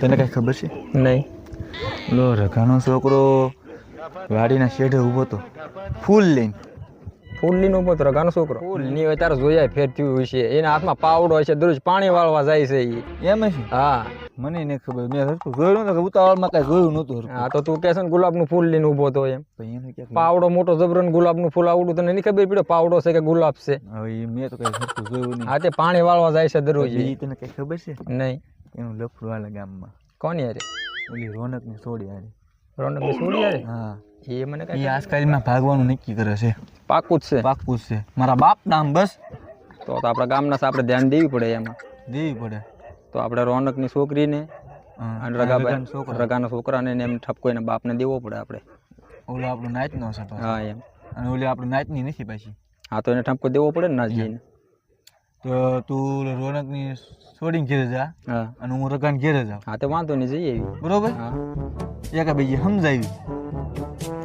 તને કઈ ખબર છે? નહીં. લો રઘાનો છોકરો વાડીના શેઢે ઊભો તો ફૂલ લઈને. ફૂલ લઈને ઊભો તો રઘાનો છોકરો. ફૂલની હોય તારે જોયા ફેર થયું હોય છે. એના હાથમાં પાવડો છે દરરોજ પાણી વાળવા જાય છે એમ છે હા. મને નહીં ખબર મેં હરખું જોયું ને ઉતાવળમાં કાંઈ જોયું નહોતું હા તો તું કહે છે ને ગુલાબનું ફૂલ લઈને ઊભો તો એમ. પાવડો મોટો જબરન ગુલાબનું ફૂલ આવડું તને નહીં ખબર પડ્યો પાવડો છે કે ગુલાબ છે? મેં તો કઈ હરખું જોયું નહીં. હા તે પાણી વાળવા જાય છે દરરોજ તને કઈ ખબર છે? નહીં. એનું લફડું હાલે ગામમાં. કોની હારે? ઓલી રોનકની છોડી હારે. રોનકની છોડી યાર હા. એ મને કઈ આજકાલમાં ભાગવાનું નક્કી કરે છે. પાકું જ છે? પાકું જ છે. મારા બાપ નામ બસ. તો તો આપણા ગામના આપણે ધ્યાન દેવી પડે એમાં. દેવી પડે. તો આપણે રોનકની છોકરીને. અને રગાભાઈ રગાનો રગાના છોકરાને ને એમને ઠપકો એને બાપને દેવો પડે આપણે. ઓલો આપણો નાચનો છે હા એમ. અને ઓલી આપણો નાચની નથી પાછી. હા તો એને ઠપકો દેવો પડે ને ના જઈને તો તું રોનકની છોડીને ઘેર જા અને હું રગાને ઘેર જાઉં. હા તો વાંધો નહીં જઈએ બરોબર? હા. એકા બીજી સમજાવી.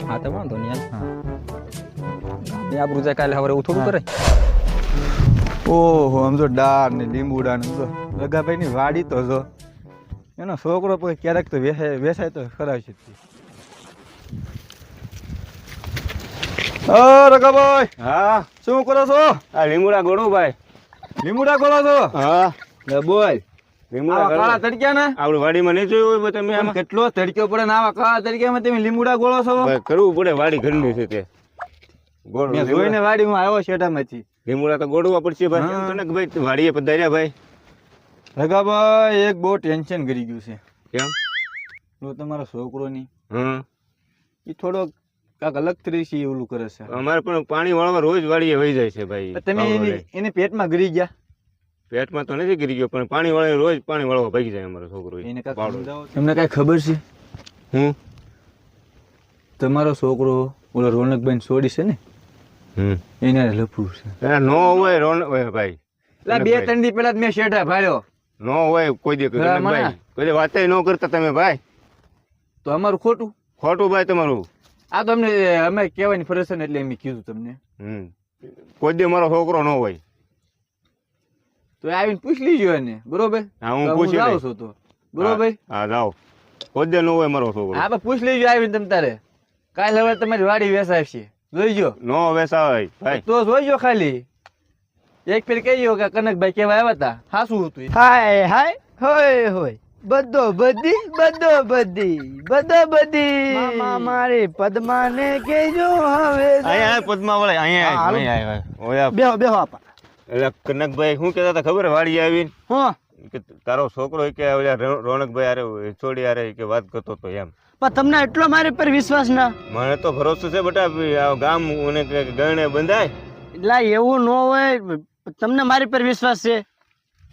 હા તો વાંધો નહીં હા હાલ આપણું જાય કાલે હવે થોડું કરે ઓહો આમ જો ડાર ને લીંબુડા ને જો. રગાભાઈની વાડી તો જો. એનો છોકરો પણ ક્યારેક તો વેસાય વેસાય તો ખરા છે. રગાભાઈ હા? શું કરો છો? આ લીંબુડા ગોળું ભાઈ. લીંબુડા ખોલો છો? હા. લે બોલ. લીમડા કાળા તડક્યા ને આપડે વાડીમાં નહીં જોયું હોય તમે આમાં? કેટલો તડક્યો પડે ને આવા કાળા તડક્યામાં તમે ગોળો છો? કરવું પડે વાડી ઘરની છે તે. ગોળ જોઈને વાડી હું આવ્યો શેઠામાંથી. લીમુડા તો ગોળવા પડશે ભાઈ. તને કે ભાઈ વાડીએ પધાર્યા ભાઈ. રગાભાઈ એક બહુ ટેન્શન કરી ગયું છે. કેમ? તમારો છોકરો ની. હમ. એ થોડોક કાંક અલગ તરીકે ઓલું કરે છે. અમારે પણ પાણી વાળવા રોજ વાળીએ વહી જાય છે ભાઈ. તમે એની પેટમાં ગરી ગયા? પેટમાં તો નથી ગરી ગયો પણ પાણી વાળે રોજ પાણી વાળવા ભાગી જાય અમારો છોકરો. એને તમને કાંઈ ખબર છે? હું? તમારો છોકરો ઓલો રોનકભાઈ છોડી છે ને? હમ. એને લપડું છે. નો હોય રોનક ભાઈ. બે ત્રણ દી પહેલા જ મેં શેઠા ભાડ્યો નો હોય કોઈ દે. કોઈ વાતે ન કરતા તમે ભાઈ. તો અમારું ખોટું? ખોટું ભાઈ તમારું. આ તમને અમે કહેવાની ફરજ છે ને એટલે એમ કીધું તમને. હમ. કોઈ દે મારો છોકરો ન હોય. તો આવીને પૂછ લીજો એને બરોબર? હા હું પૂછી જાઉં છું તો. બરોબર? હા, હા જાઓ. કોઈ દે ન હોય મારો છોકરો. હા પૂછ લેજો આવીને તમે તારે. કાલ હવે તમારી વાડી વેસાવશે. જોઈજો નો વેસાય ભાઈ. તો જોઈજો ખાલી. એક ફેર કહીયો કે કનકભાઈ કેવા આવ્યા હતા. હાસું હતું. હાય હાય હોય હોય. બધો બધી બધો બધી બધો બધી મામા મારી પદ્માને કેજો હવે અહીંયા પદ્મા વળે અહીંયા અહીંયા ઓયા બેહો બેહો આપા. એટલે કનકભાઈ શું કહેતા હતા? ખબર? વાડી આવીને? હું. કે તારો છોકરો કે રોનકભાઈ અરે છોડી અરે કે વાત કરતો તો એમ. પણ તમને એટલો મારી પર વિશ્વાસ ના? મને તો ભરોસો છે બેટા આ ગામ અને ગણે બંધાય. એટલે એવું ન હોય તમને મારી પર વિશ્વાસ છે?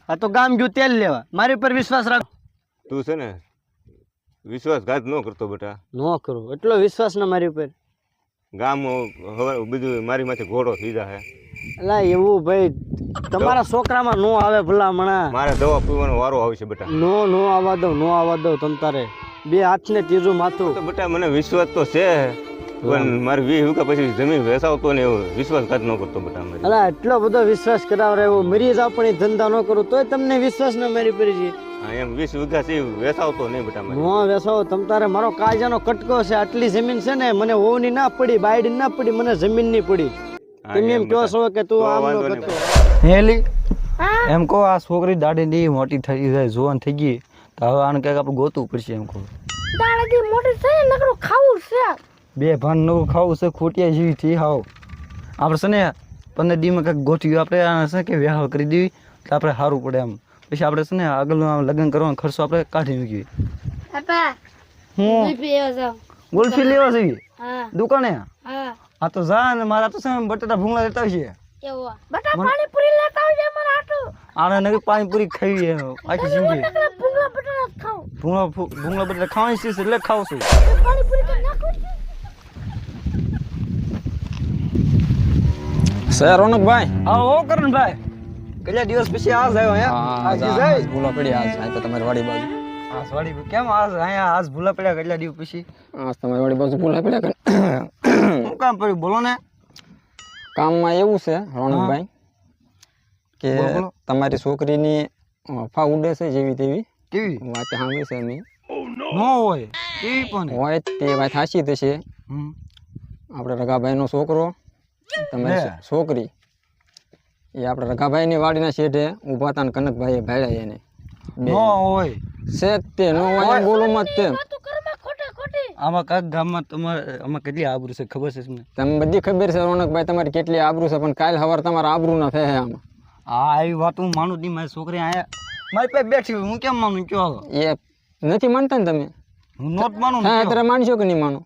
આ તો ગામ ગયું તેલ લેવા. મારી પર વિશ્વાસ રાખો. તું છે ને વિશ્વાસઘાત ન કરતો બેટા. ન કરો. એટલો વિશ્વાસ ના મારી ઉપર? ગામ હવે બધું મારી માથે ઘોડો થઈ જાય એટલે એવું ભાઈ તમારા છોકરામાં નો આવે ભલામણા. મારે દવા પીવાનો વારો આવશે બેટા. નો નો આવવા દો નો આવવા દો તમ તારે. બે હાથને તીરું માથું. તો બેટા મને વિશ્વાસ તો છે પણ મારે વી હુકા પછી જમીન વેસાવતો ને એવો વિશ્વાસઘાત ન કરતો બેટા અલા એટલો બધો વિશ્વાસ કરાવ રહ્યો મરી જાવ પણ એ ધંધા ન કરું તોય તમને વિશ્વાસ ન મારી પડી છે. હા એમ વીસ વીઘા છે વેસાવતો નહીં બેટા હું વેસાવ તમ તારે મારો કાયજાનો કટકો છે આટલી જમીન છે ને મને હોવની ના પડી બાયડી ના પડી મને જમીનની પડી. તમે એમ કહો છો કે તું આમ નો. કરતો. હેલી એમ કહો આ છોકરી દાઢી ની મોટી થઈ જાય જોવાન થઈ ગઈ. તો હવે આને ક્યાંક આપણે ગોતવું પડશે એમ કહું. દાડાથી મોટી થઈ નકરો ખાવું છે. બે ભાન નવું ખાવું છે ખોટિયા જેવી થી હાવ. આપણે છે ને પંદર દીમાં કંઈક ગોઠવ્યું આપણે આને છે કે વ્યાહ કરી દેવી તો આપણે સારું પડે એમ. પછી આપણે છે ને આગળનું આમ લગ્ન કરવાનો ખર્ચો આપણે કાઢી મૂકીએ. પાપા હું? ગુલ્ફી લેવા જઈએ? દુકાને? હા. આ તો જા ને મારા તો છે ને બટાટા ભૂંગળા લેતા આટું આને નવી પાણીપુરી ખાવી આખી જિંદગી. ભૂંગળા ભૂંગળા બટાટા ખાવાની છે એટલે ખાવ છું. નાખો સર રોનકભાઈ. હા ઓ કરણભાઈ. કેટલા દિવસ પછી આજ આવ્યો હે? આજે જાય ભૂલા પડ્યા આજ. આ તો તમારી વાડી બાજુ. આજ વાડી કેમ આજ અહીંયા આજ ભૂલા પડ્યા કેટલા દિવસ પછી? આજ તમારી વાડી બાજુ ભૂલા પડ્યા શું કામ પડ્યું? બોલો ને. કામમાં એવું છે રોનકભાઈ કે. તમારી છોકરીની ફા ઉડે છે જેવી તેવી. કેવી? વાત સાંભળી છે મેં ન હોય. કેવી પણ? હોય તે વાત સાચી થશે. આપણે રઘાભાઈનો છોકરો તમારી છોકરી. એ આપણે રઘાભાઈની વાડીના શેઠે ઊભા હતા ને કનકભાઈએ ભાડ્યા એને ન હોય. છે તે નો હોય એમ બોલો મત તે. તું કરમાં ખોટે ખોટી. આમાં કાક ગામમાં તમારે આમાં કેટલી આબરૂ છે ખબર છે તમને? તમને બધી ખબર છે રોનકભાઈ તમારી કેટલી આબરૂ છે પણ કાલ સવાર તમારા આબરૂ ના થાય આમાં. હા આવી વાત હું માનું નહીં. મારી છોકરી આયા મારી પાસે બેઠી હું કેમ માનું? કયો એ નથી માનતા ને તમે? હું નોટ માનું હા કયો. માનશો કે નહીં માનો?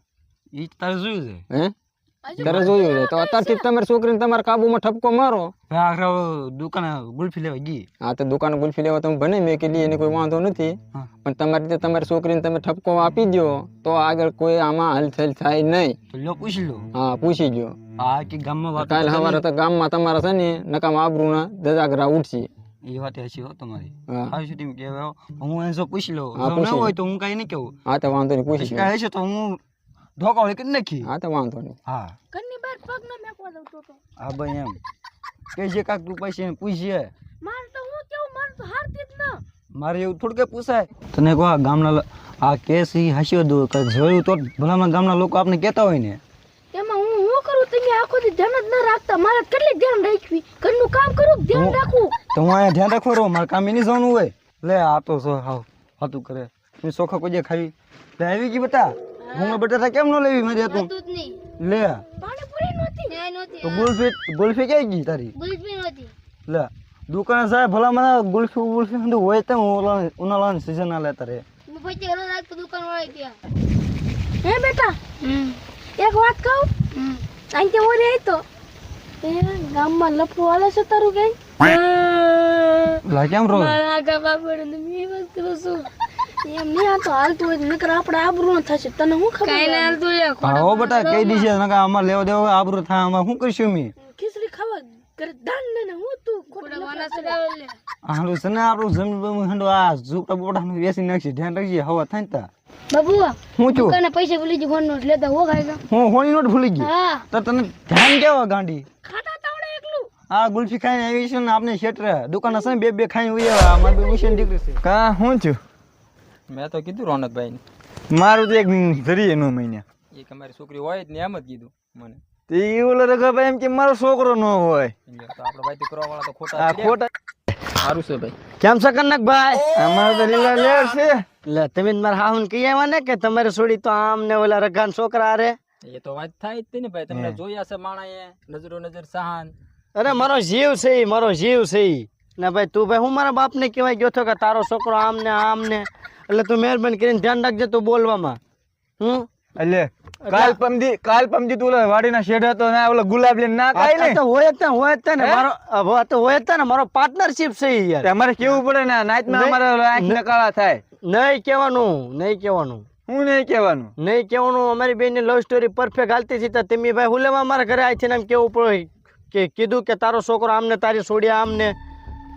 એ તારે જોયું છે. હે? ત્યારે જોયું છે. તો અત્યારથી તમારી છોકરીને તમારા કાબુમાં ઠપકો મારો. આખરે દુકાને ગુલ્ફી લેવા ગઈ. હા તો દુકાન ગુલ્ફી લેવા તમે બને મેં કીધી એને કોઈ વાંધો નથી. પણ તમારી રીતે તમારી છોકરીને તમે ઠપકો આપી દો તો આગળ કોઈ આમાં હલચલ થાય નહીં. તો લ્યો પૂછી લો હા પૂછી જો હા કે ગામમાં વાત કાલ સવારે તો ગામમાં તમારા છે ને નકામ આબરૂના દજાગરા ઉઠશે. એ વાત હશે હો તમારી. હા. આવી શું ટીમ કહેવાય હું પૂછી લઉં. ન હોય તો હું કાંઈ નહીં કહું હા તો વાંધો નહીં પૂછી જો હશે તો હું ધોકા વળી કરી નાખી? હા તો વાંધો નહીં. હા. ઘરની બહાર પગ ન મેકવા દઉં તો તો. હા ભાઈ એમ. કે જે કાક તું પૈસે એને પૂછીએ મારે તો હું કેવું મારે તો હારતી જ ન. મારે એવું થોડું કે પૂછાય. તને કહો ગામના આ કેસ ઈ હાસ્યો દો. કે જોયું તો ભલામાં ગામના લોકો આપણે કહેતા હોય ને. એમાં હું હું કરું? તમે આખો દી ધ્યાન જ ન રાખતા. મારે કેટલી ધ્યાન રાખવી? ઘરનું કામ કરું કે ધ્યાન રાખું તો હું અહીંયા ધ્યાન રાખવા રહો? મારે કામ એની જવાનું હોય. લે આ તો સો હાવ હાતું કરે. તું સોખા કોઈ ખાવી ખાઈ. લે આવી ગઈ બટા. હું બટાટા કેમ ન લેવી? મારી તું નહીં. લે. પાણીપુરી નહોતી. ના નહોતી તો ગુલ્ફી ગુલ્ફી ક્યાં ગઈ તારી? ગુલ્ફી નહોતી. લે. દુકાન સાહેબ ભલા મને ગુલ્ફી ગુલ્ફી બધું હોય તો હું ઉનાળાની સિઝન ના લેતા રે હું પછી ઘરે રાત દુકાન વાળી ગયા. હે બેટા? એક વાત કહું? અહીં તે ઓરે તો. એ ગામમાં લફડું હાલે છે તારું કઈ? લા કેમ રો મારા આગા બાપડે ને મેં વસ્તુ છું. એમ નહીં આ તો હાલતું હોય નકર આપણે આબરૂ થશે. તને હું ખબર કઈ ના હાલતું લે હા બટા કઈ દીશે નકા અમાર લેવા દેવા આબરૂ થાય અમાર શું કરશું મી ખીચડી ખાવા કરે દાન ને ને હું તું ખોટા વાના ચડાવે લે. હાલું છે આપણું જમીન બમીન હંડો આ ઝૂપડા બોપડા વેસી નાખશે ધ્યાન રાખજે હવા થાય તા. બાબુ હું છું? કને પૈસા ભૂલી જ ફોન નોટ લેતા હો ખાઈ હું હોળી નોટ ભૂલી ગઈ હા. તો તને ધ્યાન કેવા ગાંડી? ખાતા તાવડે એકલું. આ ગુલ્ફી ખાઈને આવી છે ને આપણે શેઠરે. દુકાન હશે ને બે બે ખાઈને ઉઈ આવ્યા મારી બે દીકરી છે. કા હું છું? મેં તો કીધું રોનકભાઈને. મારું તો એક ધરીએ નો મહિના એક અમારી છોકરી હોય જ ને એમ જ કીધું મને. તે ઓલો રઘાભાઈ એમ કે મારો છોકરો નો હોય. એટલે ભાઈ આપણે કરવા વાળા તો ખોટા આ. ખોટા સારું છે ભાઈ. કેમ છે કનકભાઈ? અમારે તો લીલા લેર છે. લે તમે જ મારા હાહુન કહી આવ્યા ને કે તમારે છોડી તો આમ ને ઓલા રગાન છોકરા રે. એ તો વાત થાય જ ને ભાઈ તમને જોયા છે માણાએ નજરો નજર સહાન. અરે મારો જીવ છે મારો જીવ છે ઈ. ને ભાઈ તું ભાઈ હું મારા બાપને કહેવાય ગયો છો કે તારો છોકરો આમ ને આમ ને એટલે તું મહેરબાની કરીને ધ્યાન રાખજે તું બોલવામાં. હમ? એટલે કાલ પમજી કાલ પમજી તું વાડીના શેઠ હતો ને ઓલો ગુલાબ લઈને ના કાઈ ને તો હોય જ હોય જ ને. મારો તો હોય જ ને. મારો પાર્ટનરશિપ છે યાર. અમારે કેવું પડે ને નાઈટમાં નહીં. અમારે આંખ નકાળા થાય. નહીં કહેવાનું નહીં કહેવાનું. હું નહીં કહેવાનું? નહીં કહેવાનું અમારી બેનની લવ સ્ટોરી પરફેક્ટ હાલતી હતી તેમની તમે ભાઈ હું લેવા મારા ઘરે આવી છે ને એમ કેવું પડે કે કીધું કે તારો છોકરો આમને તારી છોડ્યા આમને.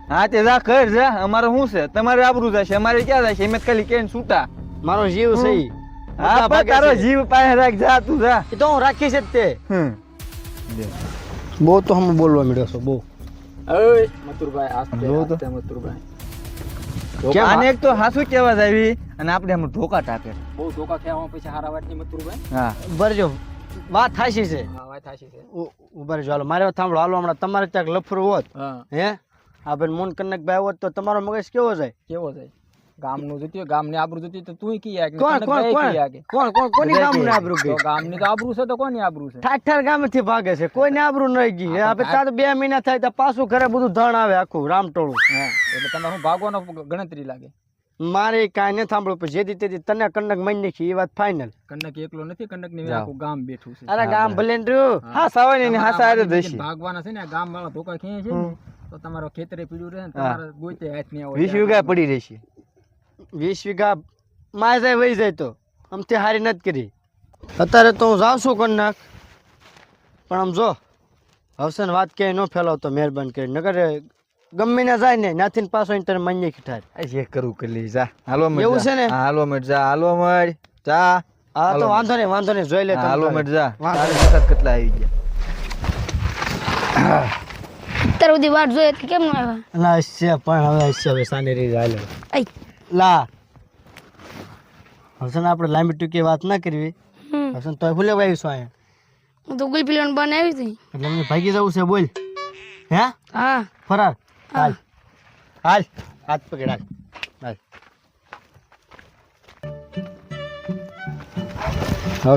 હા તે જા કર જા. અમારે શું છે? તમારે આબરૂ જશે અમારે ક્યાં જશે એમ ખાલી કેન છૂટા. મારો જીવ છે. હા પણ તારો જીવ પાસે રાખ જા તું જા. એ તો હું રાખીશ જ તે. બહુ તો હમ બોલવા મળ્યો છો બહુ. ઓય મથુરભાઈ આસ્તે આસ્તે મથુરભાઈ. આને એક તો હાસુ કેવા આવી અને આપણે આમ ધોકા ટાકે. બહુ ધોકા ખાવા પછી હારા વાટની મથુરભાઈ? હા. બરજો વાત થાશી છે. હા વાત થાશી છે. ઊભા રહેજો. હાલો મારે સાંભળો હાલો હમણાં તમારે ક્યાંક લફરું હોત હા? હે આ ભાઈ મોન કનક ભાઈ હોત તો તમારો મગજ કેવો જાય? કેવો જાય? ગામનું જતી હોય, ગામની આબરૂ જતી તો તું કી આગે કોણ કોણ કોણ? કોણ કોણ કોની ગામની આબરૂ ગઈ? ગામની તો આબરૂ છે તો કોની આબરૂ છે? ઠાઠ ઠાઠ ગામેથી ભાગે છે કોઈને આબરૂ નહીં ગઈ? આપણે ત્યાં બે મહિના થાય તો પાછું ઘરે બધું ધણ આવે આખું રામટોળું. એટલે તમે હું ભાગવાનો ગણતરી લાગે. મારે કાંઈ ન સાંભળવું પણ જેથી તેથી તને કનક મન નાખી એ વાત ફાઇનલ કનક એકલો નથી કનકની આખું ગામ બેઠું છે. અરે ગામ ભલે હા. ને હાસા હારે તમારા ભાગવાના છે ને ગામ વાળા ધોકા ખેંચે છે ને? તો તમારો ખેતરે પીડ્યું રહે ને તમારો ગોતે હાથ ને વીસ વીઘા પડી રહેશે. વીસ વીઘા માય જાય વહી જાય તો. આમથી હારી નથી કરી. અત્યારે તો હું જાઉં છું કરનાક પણ આમ જો હવસન વાત કે ન ફેલાવતો મહેરબાની કરી. નગર ગમે ના જાય ને નાથીન પાછો ઇન્ટર તને માન્ય ઠાર આ જે કરી લઈ જા. હાલો મત એવું છે ને? હાલો મત જા. હાલો મત જા. હા તો વાંધો નહીં વાંધો નહીં જોઈ લે તો હાલો. મત જા. તારી તારે વખત કેટલા આવી ગયા? અત્યાર સુધી વાટ જોઈએ કેમ ન આવ્યા લા છે પણ હવે છે હવે સાની રીતે હાલે. લા. હસન આપણે લાંબી ટૂંકી વાત ના કરવી. હસન તો છે તોય ભૂલે આવીશું અહીંયા. હું તો ગુલ પીલન બનાવી હતી. એટલે મને ભાગી જવું છે બોલ. હે? હા. ફરાર. હાલ. હાલ. હાથ પકડ હાલ. હાલ.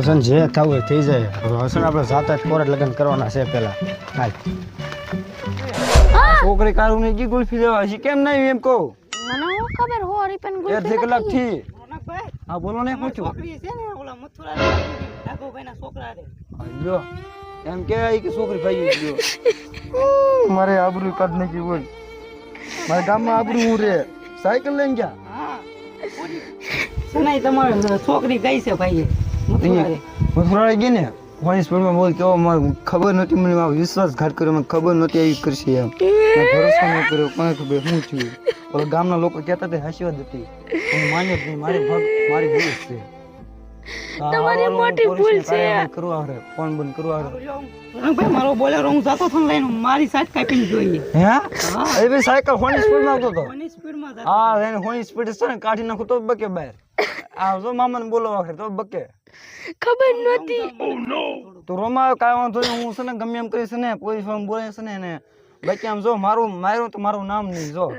હસન જે થવું થઈ જાય. હવે આપણે સાત જ કોરટ લગ્ન કરવાના છે પહેલાં. હાલ. છોકરી કારું ને કી ગુલ્ફી લેવા. છે કેમ નહીં એમ કહું? મને હું ખબર હો રીપન ગુલ એક કલાકથી હા બોલો ને પૂછ્યું જો એમ કે કે છોકરી ભાઈ ગયો મારે આબરૂ કાઢ નાખી બોલ મારા ગામમાં આબરૂ હું રે સાયકલ લઈને ગયા છોકરી ગઈ છે ભાઈ મથુરાએ ગઈ ને? ઘણી સ્પીડમાં બોલ કેવો મને ખબર નહોતી મને મારો વિશ્વાસઘાત કર્યો મને ખબર નહોતી આવી કરશે એમ. મેં ભરોસો ન કર્યો કોને ખબર શું થયું? ઓલો ગામના લોકો કહેતા હતા હાસ્યવાદ હતી. હું માન્યો જ નહીં મારી ભગ મારી ભૂલ છે. તમારી મોટી ભૂલ છે. કરવું આવડે ફોન બંધ કરવું આવડે ભાઈ મારો બોલેરો હું જાતો હતો ને લઈને મારી સાઈડ કાપીને જોઈએ. હે? એ ભાઈ સાયકલ હોની સ્પીડમાં આવતો તો હોની સ્પીડમાં હા એને હોની સ્પીડ છે ને કાઢી નાખું તો બકે બહાર. આ જો મામાને બોલો આખરે તો બકે. ખબર નહોતી. તો રોમા કાંઈ વાંધો નહીં હું છે ને ગમે એમ કરીશ ને પોલીસવાળા બોલે છે ને બાકી આમ જો મારું માર્યું તો મારું નામ નહીં જો.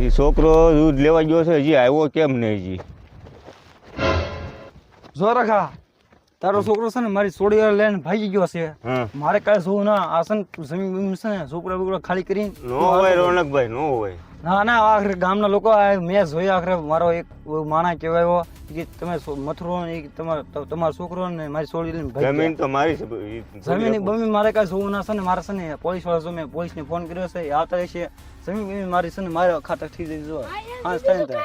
એ છોકરો દૂધ લેવા ગયો છે હજી આવ્યો કેમ નહીં હજી? જો રખા તારો છોકરો છે ને મારી સોડી લઈને ભાગી ગયો છે. મારે કાંઈ જોવું ના આસન જમીન છે ને છોકરા બોકરા ખાલી કરીને નો હોય રોનકભાઈ નો હોય. ના ના આખરે ગામના લોકો મેં જોયા આખરે મારો એક માણા કહેવાયો કે તમે મથુરો ને તમારો તમારો છોકરો ને મારી છોડી લઈને જમીન તો મારી છે જમીન બમી મારે કાંઈ જોવું ના છે ને મારે છે ને પોલીસવાળા જો મેં પોલીસને ફોન કર્યો છે એ આવતા રહેશે. જમીન બમી મારી છે ને મારે ખાતા થઈ જાય જો. હા ને અમારે.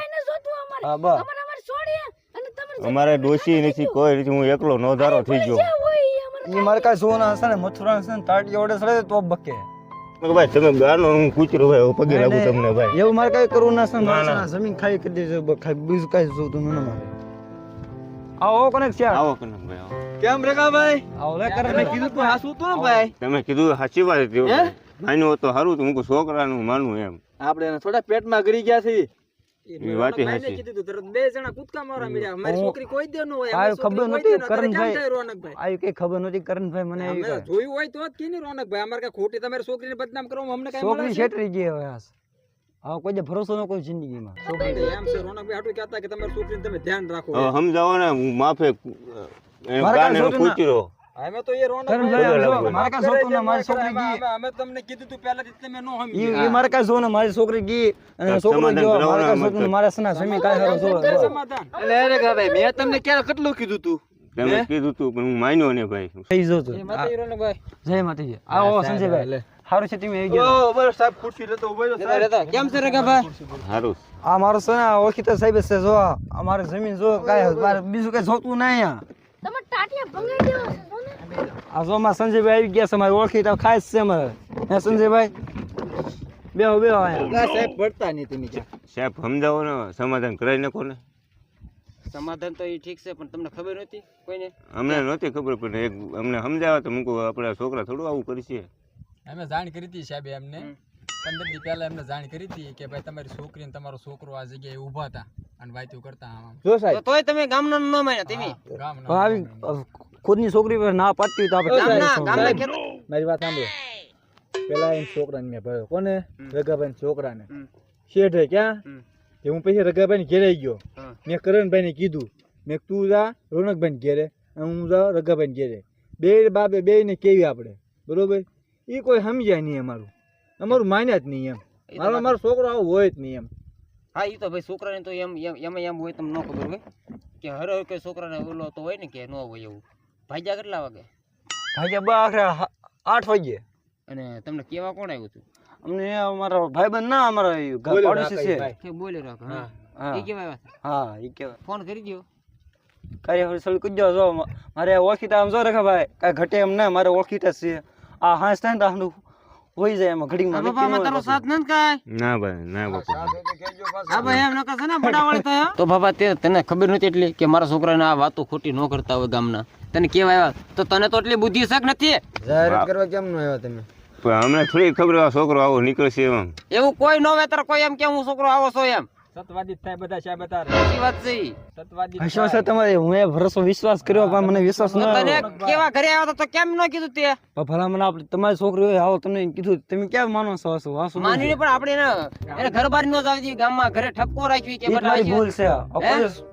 હા બસ. અમારે અમારે છોડીએ અને તમારે અમારે ડોશી નથી કોઈ નથી હું એકલો નોધારો થઈ ગયો. એ મારે કાંઈ જોવું ના છે ને મથુરા છે ને તાટી ઓડે સડે તો બકે. ભાઈ તમે ગાનો હું કૂતરો ભાઈ પગે લાગુ તમને ભાઈ. એવું મારે કઈ કરવું ના ના, ના. જમીન ખાઈ કરી દેજો બીજું કાંઈ જોતું મને મારે. આવો કનેક છે. આવો કનકભાઈ આવો. કેમ રેખા ભાઈ? આવો લે કરે તમે કીધું તું હાસું તું ને ભાઈ? તમે કીધું સાચી વાત હતી. હો. માન્યું તો સારું તો હું છોકરાનું માનું એમ. આપણે થોડા પેટમાં ગરી ગયા છે એ વાતે હાચી. કીધું તું તરત બે જણા કૂદકા મારવા મળ્યા મારી હું- છોકરી ન ખોટી તમારી બદનામ કરવામાં અમને કઈ છોકરી છે? છેતરી ગઈ હવે આ. કોઈ દે ભરોસો ન કોઈ જિંદગીમાં. છોકરી એમ છે રોનકભાઈ કહેતા કે તમારી છોકરીને તમે ધ્યાન રાખો. સમજાવો ને માફે ગાને કૂતરો અમે તો એ રોના જો, મારે કાંઈ જોતું ના, મારી છોકરી ગઈ. અમે- તમને કીધું તું પહેલા તમે નો ઈ સમજી. ઈ મારે કા જોવું મારી છોકરી ગઈ અને છોકરો ગયો. મારે કરાવવાના કાંઈ મારે સના સમી કાંઈ હારો. સમાધાન. એટલે રેખા ભાઈ મે તમને ક્યારે કેટલું કીધું તું? તમે કીધું તું પણ હું માન્યો ને ભાઈ. થઈ જો તું. જય માતાજી આવો સંજયભાઈ. સારું છે તમે આવી ગયા. ઓ બસ સાહેબ ખુરશી લેતો ઊભો રહ્યો સાહેબ. કેમ છે રેખાભાઈ સારું આ મારો સના ને ઓળખીતા સાહેબ છે જો આ. અમારે જમીન જો કાય બીજું કઈ જોતું ના અહીંયા તમે ટાટિયા ભંગાઈ દેવા છો ને આ જો અમારા સંજયભાઈ આવી ગયા છે અમારે ઓળખીતા ખાસ છે અમારે. હે સંજયભાઈ? બેહો બેહો આયા ના સાહેબ પડતા નહીં તમે ક્યાં. સાહેબ સમજાવો ને સમાધાન કરાવી નાખો ને. સમાધાન તો એ ઠીક છે પણ તમને ખબર નહોતી કોઈને? અમને નહોતી ખબર પણ એક અમને સમજાવે તો મૂકો આપણા છોકરા થોડું આવું કરશે અમે જાણ કરી હતી સાહેબ એમને પંદર દી પહેલા એમને જાણ કરી હતી કે ભાઈ તમારી છોકરી ને તમારો છોકરો આ જગ્યાએ ઊભા હતા અને વાતું કરતા આમ. જો સાહેબ. તોય તમે ગામના ન માન્યા તમે ગામના આવી ખુદની છોકરી પર ના પાડતી તો આપણે ગામના ગામના સાહેબ, મારી વાત સાંભળો. પેલા એ છોકરાને મેં ભર્યો કોને? રગાભાઈ છોકરાને. શેઠે ક્યાં? કે હું પછી રગાભાઈ ને ઘેરે ગયો. મેં કરણભાઈ ને કીધું મેં તું જા રોનકભાઈ ને ઘેરે અને હું જાઉં રગાભાઈ ને ઘેરે. બે બાપે બે ને કેવી આપણે. બરોબર? એ કોઈ સમજ્યા નહીં અમારું. અમારું માન્યા જ નહીં એમ. મારો મારો છોકરો આવો હોય જ નહીં એમ. હા એ તો ભાઈ છોકરાને તો એમ એમ એમ એમ હોય તમને ન ખબર હોય. કે હર હર કોઈ છોકરાને ઓલો તો હોય ને કે ન હોય એવું. ભાગ્યા કેટલા વાગે? ભાગ્યા બા આખરે આઠ વાગ્યે. અને તમને કેવા કોણ આવ્યું હતું અમને અમારા ભાઈબંધ ના અમારા પાડોશી છે. કે બોલે રાખ હા. હા. એ કેવા હા એ કેવાય ફોન કરી દો કાર્ય હરસલ કુજો જો મારે ઓળખીતા આમ જો રખા ભાઈ કાંઈ ઘટે એમ ના મારે ઓળખીતા છે. આ હાંસ થાય ને તો હોય જાય એમાં ઘડીમાં બાપા ન હોય પાછું. નથી કાંઈ? ના ભાઈ ના બાપા. હા ભાઈ એમ નકા છે બડાવાળી થયા તો બાપા તે તને ખબર નથી એટલી કે મારા છોકરાને આ વાતો ખોટી ન કરતા હોય ગામના. તને કેવા આવ્યા? તો તને તો એટલી બુદ્ધિ શક નથી? જાહેરાત કરવા કેમ ન આવ્યા તમે? પણ અમને થોડી ખબર આ છોકરો આવો નીકળશે એમ. એવું કોઈ ન હોય તારે કોઈ એમ કે હું છોકરો આવો છો એમ? સતવાદી થાય બધા સાહેબ હતા સાચી વાત છે સતવાદી વિશ્વાસ છે તમારે હું એ ભરોસો વિશ્વાસ કર્યો પણ મને વિશ્વાસ ન તને કેવા ઘરે આવ્યો તો તો કેમ ન કીધું તે? ભલા મને આપણે તમારી છોકરી હોય આવો તમને કીધું તમે કેમ માનો છો? વાસુ વાસુ માની પણ આપણે એને એને ઘર બહાર ન જવા દીધી ગામમાં ઘરે ઠપકો રાખ્યો કે. ભૂલ છે.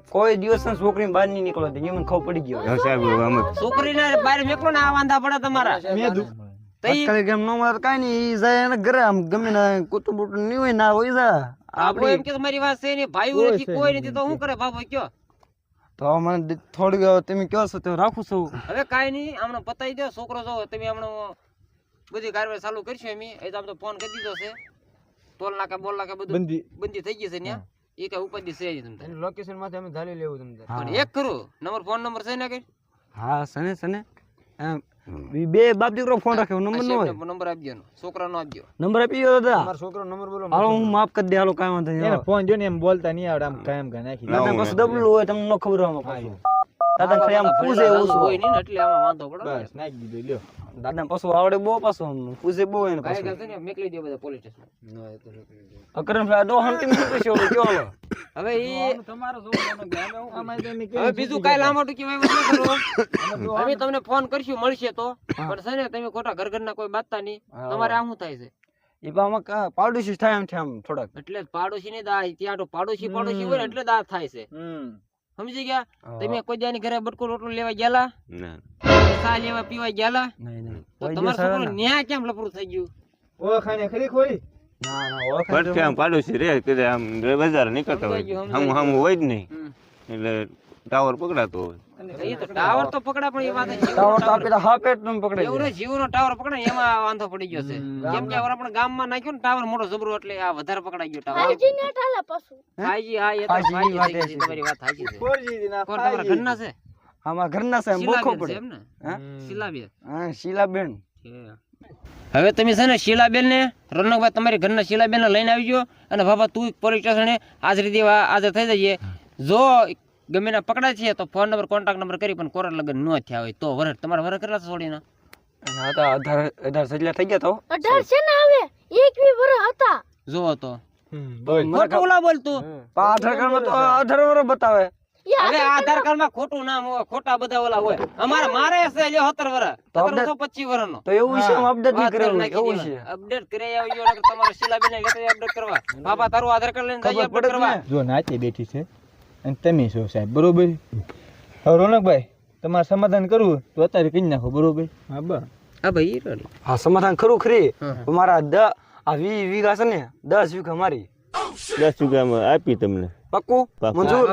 કોઈ- દિવસ છોકરી બહાર નહીં નીકળો દે મને ખબર પડી ગયો છોકરી સાહેબ અમે છોકરીને બહાર મેકલો ને આ વાંધા પડે તમારા. તો ઈ આજકાલ કેમ ન મારે કાંઈ નહીં જાય એને ઘરે આમ ગમે ને કૂતું બૂતું નહીં હોય ના હોય જા. આપણું એમ કે તમારી વાત છે ને ભાઈઓ નથી કોઈ નથી તો શું કરે બાબો કયો? તો મને થોડીક તમે કહો છો તો રાખું છું. હવે કાંઈ નહીં હમણાં પતાઈ દો છોકરો જો તમે હમણાં બધી કાર્યવાહી ચાલુ કરશું એમ એ તો આમ તો ફોન કરી દીધો છે. ટોલ નાકા બોલ નાકા બધું બંધી. બંધી થઈ ગઈ છે ને એ કઈ ઉપાધિ છે તમને. લોકેશનમાંથી અમે ધારી લેવું તમને. પણ એક કરું નંબર ફોન નંબર છે ને કઈ હા સને સને એમ બે બાપ દીકરો ફોન રાખ્યો નંબર ન નંબર આપજો એનો. છોકરાનો આપજો. નંબર આપી ગયો દાદા. મારો છોકરો નંબર બોલો હાલો હું માફ કરી દે હાલો કાંઈ વાંધો નહીં ફોન જો ને એમ બોલતા નહીં આવડે આમ કાયમ કાંઈ નાખી. દાદા લાવો, હોય તમને ન ખબર હોય આમાં પાછું. દાદા ખાલી આમ પૂછે એવું હોય નહીં ને એટલે આમાં વાંધો પડે બસ નાખી દીધું લ્યો. દાદા પાછું આવડે બહુ પાછું પૂછે બહુ એને કાંઈ પાછું. મેકલી દે બધા પોલીસ સ્ટેશન અકરણ ભાઈ દો હંટી માં પૂછ્યો કયો હાલો હવે. ઈ તમારો છોકરો ગામે અમે આમાં હવે બીજું કાઈ લાંબા ટૂંકી વાયવા ન કરો અમે તમને ફોન કરશું મળશે તો. પણ છે ને તમે ખોટા ઘર ઘરના કોઈ બાતતા નહીં. તમારે આ શું થાય છે? પાડોશી થાય એમ છે આમ થોડાક. એટલે પાડોશી ને દા ત્યાં તો પાડોશી પાડોશી હોય એટલે દા થાય છે. સમજી ગયા? તમે કોઈ દાની ઘરે બટકું રોટલો લેવા ગયેલા? ના. ચા લેવા પીવા ગયેલા? નહીં નહીં તો તમારું છોકરું. ન્યા કેમ લપરું થઈ ગયું? ઓળખાણે ખરી ખોરી ના ના ઓળખાણ પડખે આમ પાડોશી રે આમ બજાર નીકળતા હોય. હમ હમ હોય જ નહીં. એટલે ટાવર પકડાતો હોય. તો ટાવર તો પકડા પણ એ વાત છે, ટાવર તો નું પકડે એવું ને જીવનો ટાવર પકડે ને એમાં વાંધો પડી ગયો છે. કેમ કે આપણે ગામમાં નાખ્યો ને ટાવર મોટો જબરો એટલે આ વધારે પકડાઈ ગયો ટાવર. ફાઈવજી નેટ હાલે પાછું. ફાઈજી હા એ તો 5G ની વાત ફાઈજી થઈ ગઈ છે. છે, તમારી વાત સાચી છે. ફોરજી ના કોણ તમારા ઘરના છે? આમાં ઘરના છે બોખો પડે. એમ ને હા? શીલાબેન. હા શીલાબેન. હવે તમે છે ને શીલાબેન ને રોનકભાઈ તમારી ઘરના શીલાબેન ને લઈને આવજો. અને બાબા તું પોલીસ સ્ટેશને હાજરી દેવા હાજર થઈ જઈએ જો ગમે ના પકડાય છે તો ફોન નંબર કોન્ટેક્ટ નંબર કરી પણ કોરા લગન ન થયા હોય તો વરસ. તમારા વરસ કેટલા છોડીને હા તો અઢાર અઢાર સજલા થઈ ગયા તો? અઢાર છે ને હવે? એકવી વર્ષ હતા. જો તો બોલ. ખોટું ઓલા બોલતું આધાર કાર્ડમાં તો આધાર વર્ષ બતાવે. હવે આધાર કાર્ડમાં ખોટું નામ હોય ખોટા બધા ઓલા હોય. અમારે મારે છે લ્યો સત્તર વર્ષ તો સત્તર પચીસ વર્ષ નો તો એવું છે હું અપડેટ નહીં કરેલું. એવું છે. અપડેટ કરી આવ્યો તમારે શીલાબેન ને લેતા અપડેટ કરવા. બાપા તારું આધાર કાર્ડ લઈને જઈએ અપડેટ કરવા. જો નાચી બેઠી છે. અને તમે છો સાહેબ બરોબર? હવે રોનકભાઈ તમારે સમાધાન કરવું તો અત્યારે કરી નાખો બરોબર? હા બા. હા ભાઈ હા સમાધાન ખરું. ખરી મારા દ આ વી વીઘા છે ને દસ વીઘા મારી. દસ વીઘામાં આપી તમને. પક્કું મંજૂર?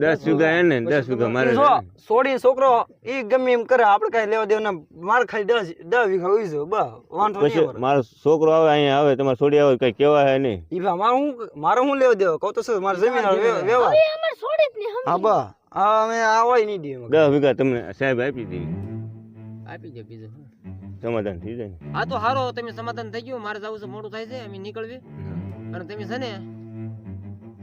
દસ વીઘા એને દસ વીઘા મારે સોડી છોકરો ઈ ગમે એમ કરે આપડે કઈ લેવા દેવા મારે ખાલી દસ દસ વીઘા હોય છે બસ વાંધો નહીં પછી મારો છોકરો આવે અહીંયા આવે તમારે સોડી આવે કઈ કેવા હે નહીં. ઈ ભા મારે હું મારે હું લેવા દેવા? કહું તો શું મારે જમીન હારે વ્યવહાર. હા બા અમે આ હોય નહીં દે દસ વીઘા તમને સાહેબ આપી દીધી. આપી દે બીજું સમાધાન થઈ જાય ને. હા તો હારો તમે સમાધાન થઈ ગયું. મારે જવું છે મોડું થાય છે અમે નીકળવી. અને તમે છે ને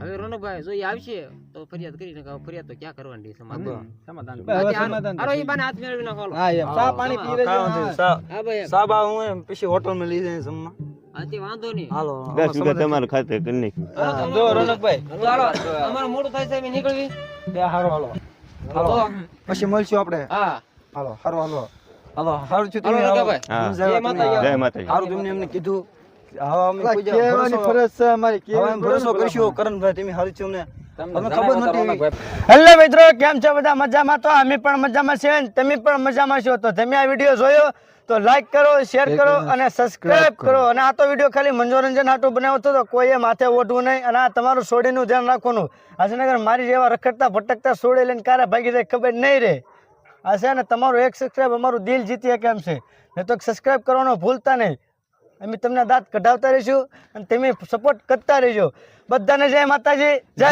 હવે રોનકભાઈ જો એ આવશે તો ફરિયાદ કરી નાખો. ફરિયાદ તો ક્યાં કરવાની સમાધાન? સમાધાન. હારો એ બાને હાથ મેળવી નાખો હા એમ. સા પાણી પી વાંધો હા. ભાઈ આ હું એમ પછી હોટલમાં લઈ જાય જમવા. હાથી વાંધો નહીં. હાલો દસ વીઘા તમારે ખાતે કરી નાખ્યું. જો રોનકભાઈ. તો અમારું મોડું થાય છે અમે નીકળવી. બે હારો હાલો. હાલો. પછી મળશું આપણે. હા. હાલો હારો હાલો. હાલો સારું છું તમે. જય માતાજી. જય માતાજી. સારું તમને એમને કીધું હવે અમે કોઈ જા- કહેવાની ભરોસો- ફરજ છે અમારી હવે અમે કહેવાની ભરોસો ફરજ કરીશું કરણભાઈ તમે હારું છું અમને. અમને ખબર નથી હેલો મિત્રો કેમ છો બધા? મજામાં તો? અમે પણ મજામાં છીએ તમે પણ મજામાં છો. તો તમે આ વીડિયો જોયો તો લાઈક કરો શેર કરો અને સબસ્ક્રાઇબ કરો. અને આ તો વીડિયો ખાલી મનોરંજન હાટું બનાવ્યો હતો તો કોઈએ માથે ઓઢવું નહીં અને આ તમારું સોડીનું ધ્યાન રાખવાનું. અગર મારી જેવા રખડતા ભટકતા સોડી લઈને ક્યારે ભાગી જાય ખબર નહીં રહે આ છે ને તમારું એક સબસ્ક્રાઈબ અમારું દિલ જીતી શકે કેમ છે. ને તો સબસ્ક્રાઈબ કરવાનો ભૂલતા નહીં. અમે તમને દાંત કઢાવતા રહીશું અને તમે સપોર્ટ કરતા રહીજો. બધાને જય માતાજી જય.